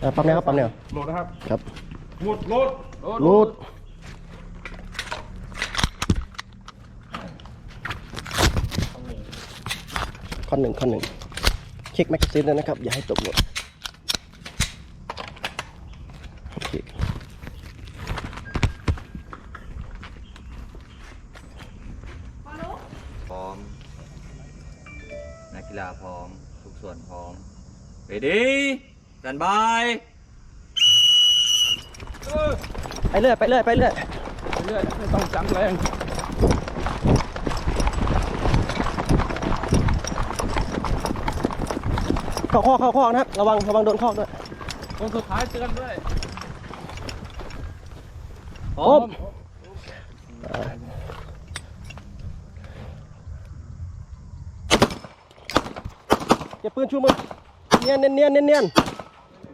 เอ่ปั๊มเนวครับปั๊มเนี้ยโหลดนะครับครับหมดโหลดโหลดรูขอหนึ่งข้อหนึ่งเช็คแมกกาซีนด้วยนะครับ อย่าให้ตกหลดโอเคพร้อม นักกีฬาพร้อม ทุกส่วนพร้อม ไปดี สแตนบายไปเรื่อยไปเรื่อยไปเรื่อยไปเรื่อยไม่ต้องจังแรงเข้าคอกเข้อนะครับระวังระวังโดนข้อด้วยคนสุดท้ายเตือนด้วยพร้อมเก็บปืนชูมือเนียนเนียนเนียนเนียน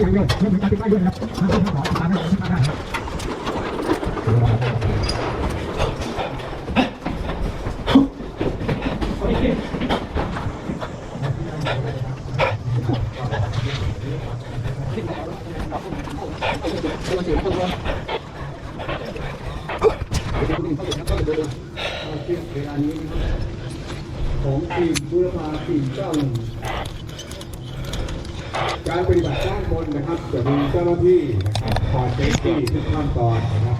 อย่างเดียวรวมถึงการติดป้ายด้วยนะครับทางเข้าทางออกตามได้ที่ทางได้ครับของทีมบุรพาสี่เจ้าหนึ่ง การปฏิบัติด้านบนนะครับจะมีเจ้าหน้าที่นะครับคอยเช็คที่ทุกขั้นตอนนะครับ